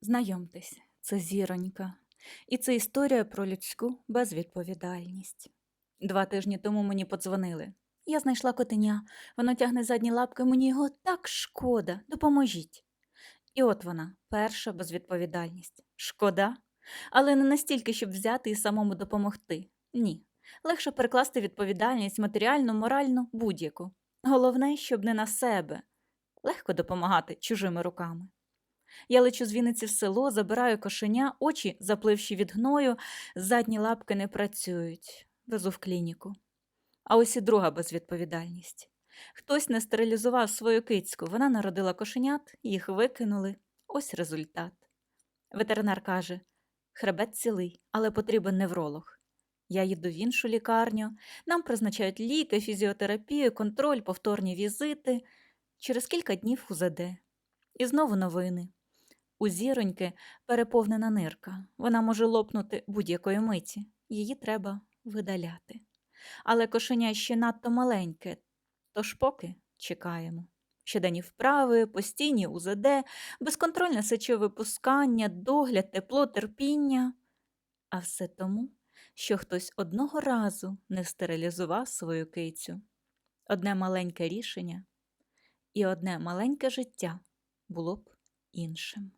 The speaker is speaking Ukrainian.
Знайомтесь, це зіронька. І це історія про людську безвідповідальність. Два тижні тому мені подзвонили. Я знайшла котеня, воно тягне задні лапки, мені його так шкода, допоможіть. І от вона, перша безвідповідальність. Шкода, але не настільки, щоб взяти і самому допомогти. Ні. Легше перекласти відповідальність матеріальну, моральну, будь-яку. Головне, щоб не на себе. Легко допомагати чужими руками. Я лечу з Вінниці в село, забираю кошеня, очі, запливші від гною, задні лапки не працюють. Везу в клініку. А ось і друга безвідповідальність. Хтось не стерилізував свою кицьку, вона народила кошенят, їх викинули. Ось результат. Ветеринар каже: хребет цілий, але потрібен невролог. Я їду в іншу лікарню, нам призначають ліки, фізіотерапію, контроль, повторні візити. Через кілька днів УЗД. І знову новини. У зіроньки переповнена нирка. Вона може лопнути будь-якої миті. Її треба видаляти. Але кошеня ще надто маленьке, тож поки чекаємо. Щоденні вправи, постійні УЗД, безконтрольне сечовипускання, догляд, тепло, терпіння. А все тому, що хтось одного разу не стерилізував свою кицю. Одне маленьке рішення і одне маленьке життя було б іншим.